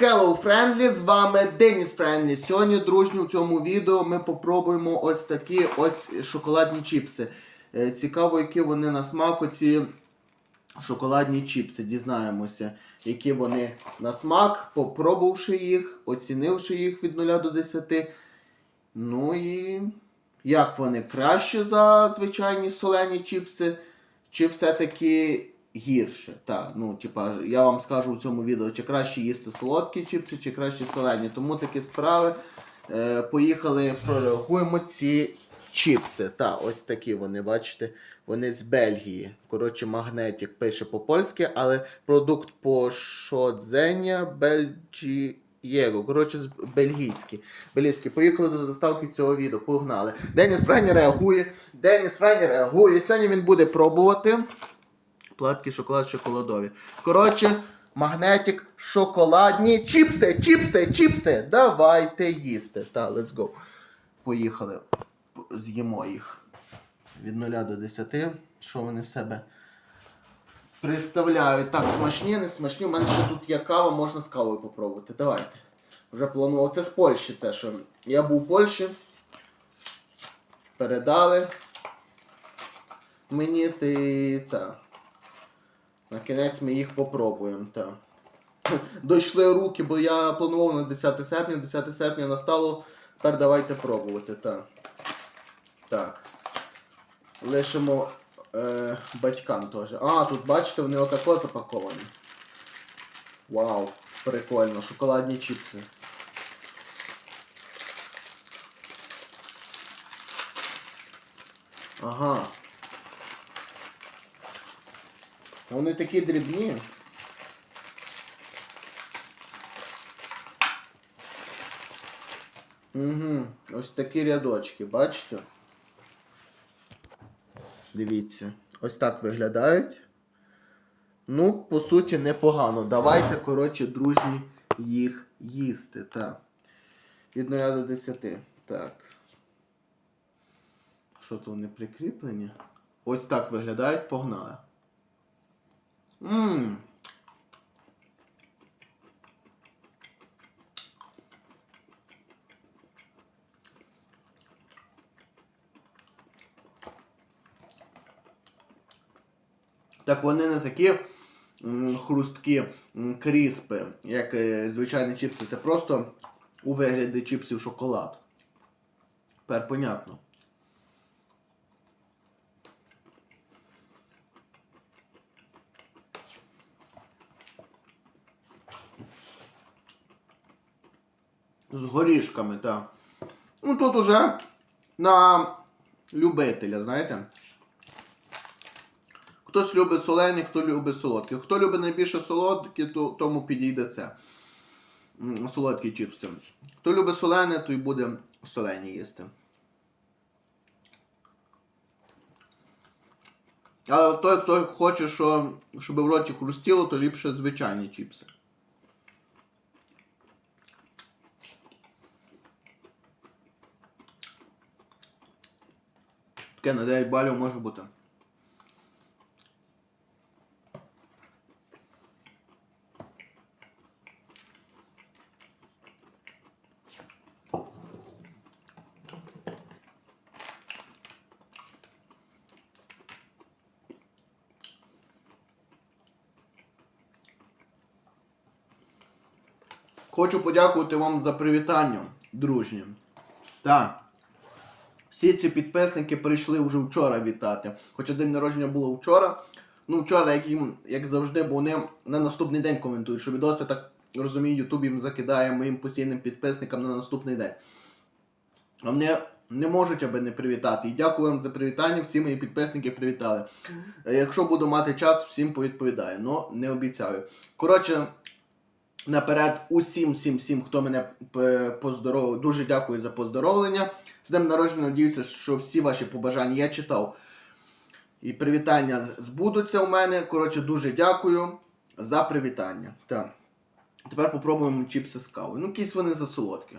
Hello Friendly, з вами Деніс Френдлі. Сьогодні, дружньо, в цьому відео ми попробуємо ось такі ось шоколадні чіпси. Е, Цікаво, які вони на смак, оці шоколадні чіпси. Дізнаємося, які вони на смак, попробувавши їх, оцінивши їх від 0 до 10. Ну і як вони краще за звичайні солені чіпси, чи все-таки гірше? Так, ну, типа, я вам скажу в цьому відео, чи краще їсти солодкі чіпси, чи краще солені. Тому такі справи. Е, поїхали, прореагуємо ці чіпси. Так, ось такі вони, бачите, вони з Бельгії. Коротше, магнетик пише по-польськи, але продукт пошодзення Бельджі. Єго, коротше, бельгійські. Бельгійські. Поїхали до заставки цього відео. Погнали. Деніс Френі реагує. Деніс Френі реагує. Сьогодні він буде пробувати. Платки шоколад шоколадові. Коротше, магнетик, шоколадні чіпси, чіпси, чіпси. Давайте їсти. Та, let's go. Поїхали. З'їмо їх. Від 0 до 10. Що вони з себе представляють? Так, смачні, не смачні. У мене ще тут є кава, можна з кавою попробувати. Давайте. Вже планував. Це з Польщі, це що. Я був в Польщі. Передали. Мені ти. та. На кінець ми їх попробуємо. Та. Дійшли руки, бо я планував на 10 серпня, 10 серпня настало. Тепер давайте пробувати. Та. Так. Лишимо е, батькам теж. А, тут бачите, вони отако запаковані. Вау, прикольно, шоколадні чіпси. Ага. Вони такі дрібні. Угу. Ось такі рядочки, бачите? Дивіться. Ось так виглядають. Ну, по суті, непогано. Давайте, коротше, дружні їх їсти. Так. Від 0 до 10. Так. Що то вони прикріплені? Ось так виглядають, погнали. Ммм. Так вони не такі хрусткі кріспи, як е, звичайні чіпси. Це просто у вигляді чіпсів шоколад. Тепер понятно. З горішками, так. Ну тут уже на любителя, знаєте. Хтось любить солені, хто любить солодкі. Хто любить найбільше солодкі, то тому підійде це. Солодкі чіпси. Хто любить солене, той буде солені їсти. А той, хто хоче, що, щоб в роті хрустіло, то ліпше звичайні чіпси. Таке на 9 балів може бути. Хочу подякувати вам за привітання, дружні. Так. Всі ці підписники прийшли вже вчора вітати. Хоча день народження було вчора. Ну, вчора, як їм, як завжди, бо вони на наступний день коментують, що відоси, так розумію, Ютуб їм закидає моїм постійним підписникам на наступний день. А вони не можуть аби не привітати. І дякую вам за привітання. Всі мої підписники привітали. Е, Якщо буду мати час, всім повідповідаю. Ну, не обіцяю. Коротше, наперед усім, всім, всім, хто мене поздоровив, дуже дякую за поздоровлення. З днем народження, надіюся, що всі ваші побажання я читав. І привітання збудуться у мене. Коротше, дуже дякую за привітання. Так. Тепер попробуємо чіпси з кавою. Ну, якісь вони засолодкі.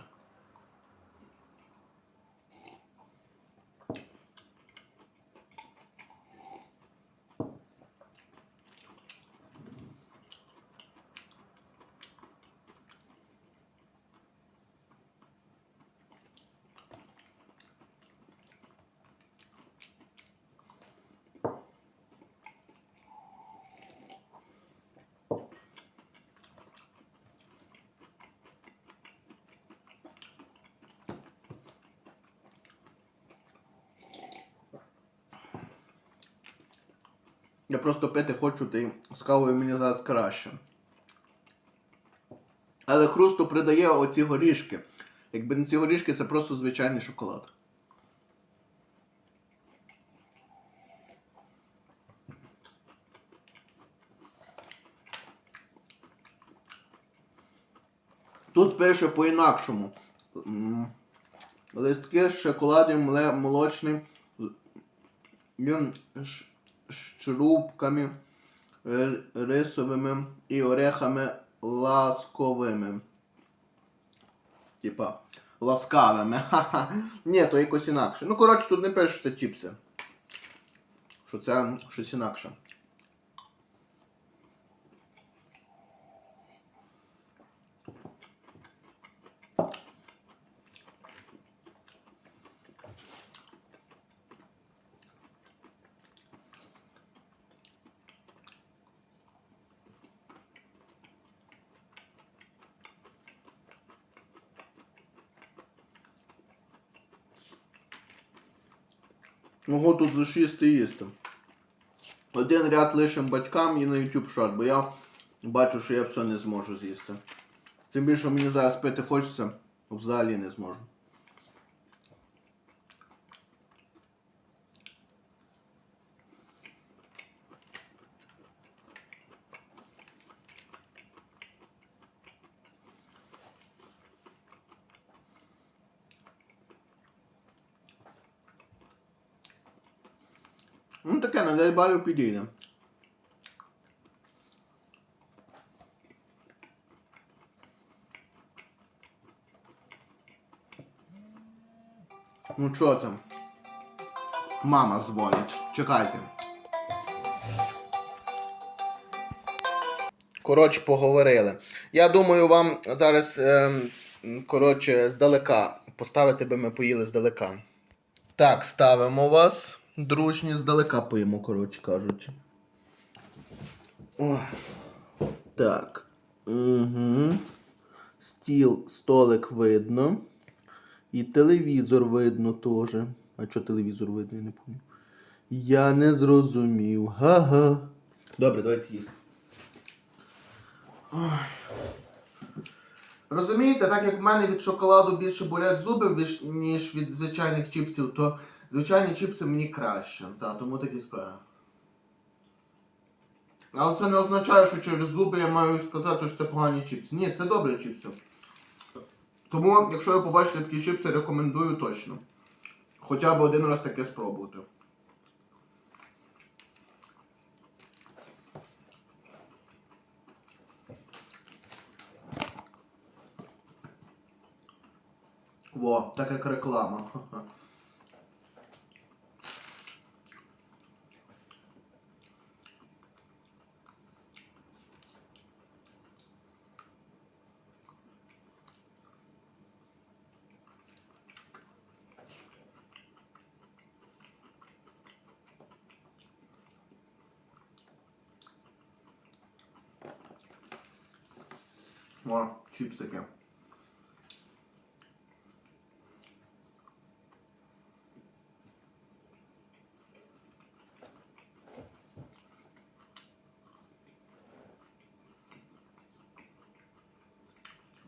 Я просто пити хочу, та й з кавою мені зараз краще. Але хрусту придає оці горішки. Якби не ці горішки, це просто звичайний шоколад. Тут пише по-інакшому. Листки з шоколадом молочним шрубками рисовими і орехами ласковими. Типа ласкавими. Ха-ха. Ні, то якось інакше. Ну, коротше, тут не пише, що це чіпси. Що це щось інакше. Ого, тут зашисти їсти. Один ряд лишим батькам і на YouTube шорт, бо я бачу, що я все не зможу з'їсти. Тим більше мені зараз пити хочеться, взагалі не зможу. Ну таке, на 9 балів підійде. Ну чо там? Мама дзвонить. Чекайте. Коротше, поговорили. Я думаю, вам зараз, ем, коротше, здалека. Поставити би ми поїли здалека. Так, ставимо вас. Дружні здалека поїмо, коротше кажучи. О. Так. Угу. Стіл, столик видно. І телевізор видно теж. А що телевізор видно, я не пам'ятаю. Я не зрозумів. Га-га. Добре, давайте їсти. Ой. Розумієте, так як в мене від шоколаду більше болять зуби, ніж від звичайних чіпсів, то звичайні чіпси мені краще. Та, тому такі справи. Але це не означає, що через зуби я маю сказати, що це погані чіпси. Ні, це добрі чіпси. Тому, якщо ви побачите такі чіпси, рекомендую точно. Хоча б один раз таке спробувати. Во, так як реклама. О, чіпсики.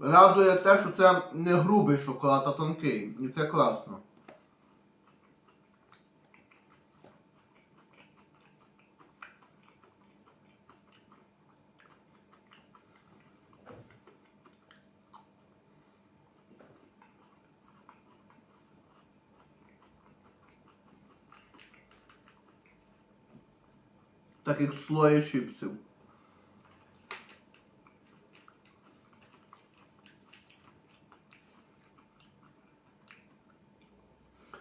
Радує те, що це не грубий шоколад, а тонкий. І це класно. Так як слоє чіпсів.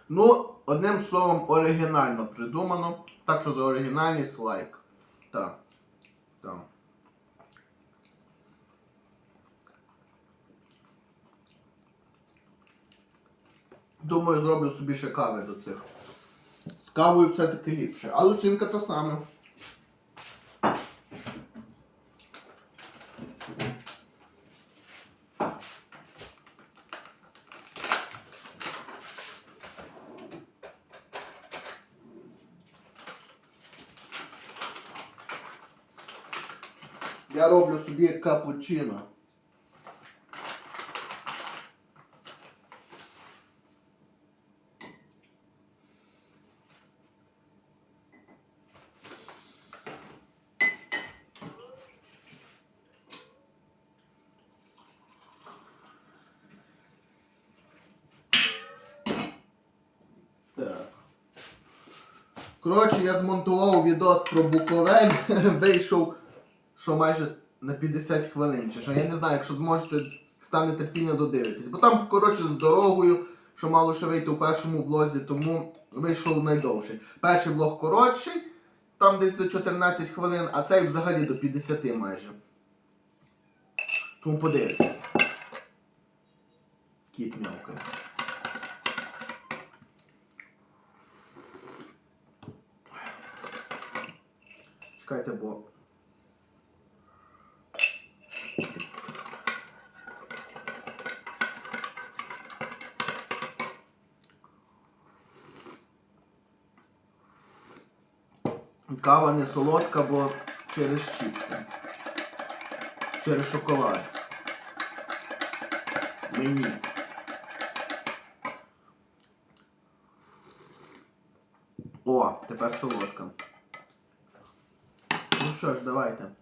Ну, одним словом, оригінально придумано. Так що за оригінальність лайк. Так. Так. Думаю, зроблю собі ще кави до цих. З кавою все-таки ліпше. Але оцінка та сама. Я роблю собі капучино. Коротше, я змонтував відос про Буковель, вийшов, що майже на 50 хвилин. Чи що я не знаю, якщо зможете стане терпіння додивитись. Бо там, коротше, з дорогою, що мало ще вийти у першому влозі, тому вийшов найдовший. Перший влог коротший, там десь до 14 хвилин, а цей взагалі до 50 майже. Тому подивитесь. Кіт м'явкає. Чекайте, бо. Кава не солодка, бо через чіпси. Через шоколад. Мені. О, тепер солодка. Ну що ж, давайте.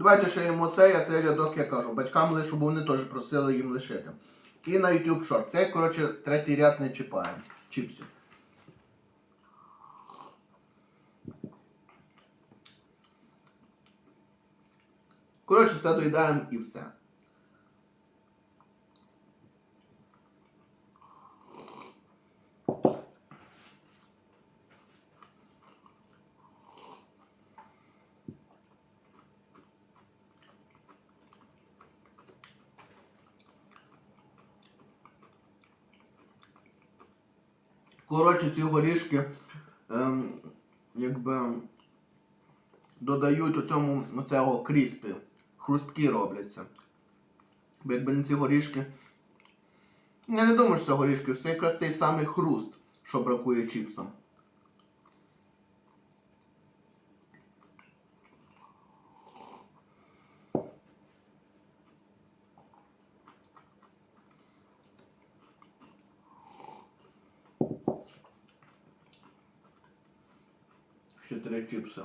Давайте ще йому цей, а цей рядок я кажу. Батькам лишу, бо вони теж просили їм лишити. І на YouTube Short. Це, коротше, третій ряд не чіпає. Чіпсів. Коротше, все доїдаємо і все. Коротше, ці горішки ем, якби додають у цьому оцього кріспі. Хрусткі робляться. Бо якби не ці горішки. Я не думаю, що це горішки, це якраз цей самий хруст, що бракує чіпсам. Ще три чіпси.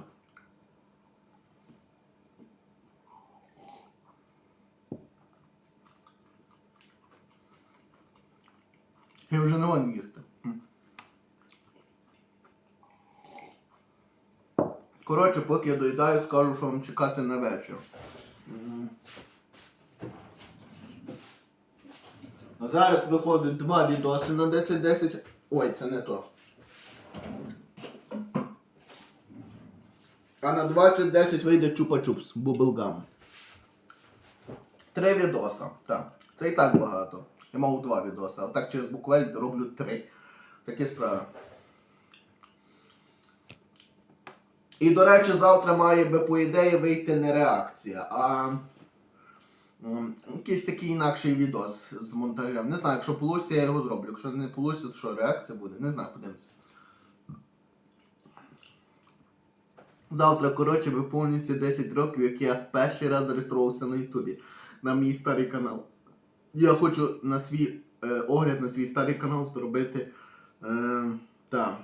Я вже не можу їсти. Коротше, поки я доїдаю, скажу, що вам чекати на вечір. А зараз виходить два відоси на 10-10. Ой, це не то. А на 20-10 вийде чупа-чупс, бублгам. Три відоса. Так. Це і так багато. Я мав два відоси, а так через буквель роблю три. Такі справи. І, до речі, завтра має би, по ідеї, вийти не реакція, а якийсь такий інакший відос з монтажем. Не знаю, якщо вийде, я його зроблю. Якщо не вийде, то що, реакція буде? Не знаю, подивимося. Завтра, коротше, виповнюється 10 років, як я перший раз зареєструвався на Ютубі на мій старий канал. Я хочу на свій е, огляд на свій старий канал зробити е, та,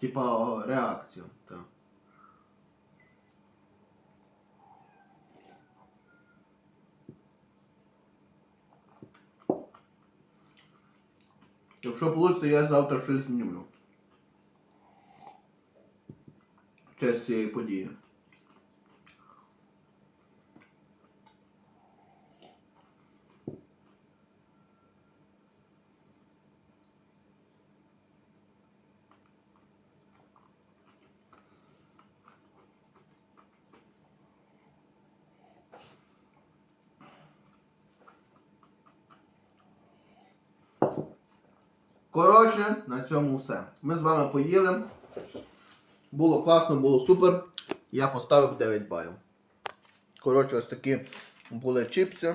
типа реакцію. Та. Якщо вийде, я завтра щось знімлю. Честь цієї події. Коротше, на цьому все. Ми з вами поїли. Було класно, було супер. Я поставив 9 балів. Коротше, ось такі були чіпси.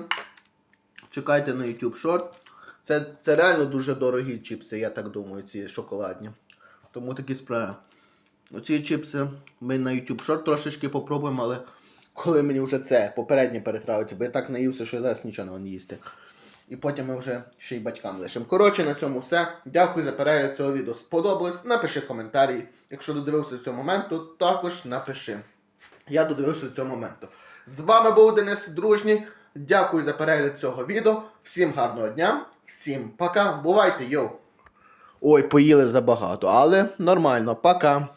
Чекайте на YouTube Short. Це, це реально дуже дорогі чіпси, я так думаю, ці шоколадні. Тому такі справи. Оці чіпси ми на YouTube Short трошечки попробуємо, але коли мені вже це попереднє перетравиться, бо я так наївся, що зараз нічого не їсти. І потім ми вже ще й батькам лишимо. Коротше, на цьому все. Дякую за перегляд цього відео. Сподобалось? Напиши коментарі. Якщо додивився до цього моменту, також напиши. Я додивився до цього моменту. З вами був Денис Дружній. Дякую за перегляд цього відео. Всім гарного дня, всім пока. Бувайте, йоу. Ой, поїли забагато, але нормально, пока.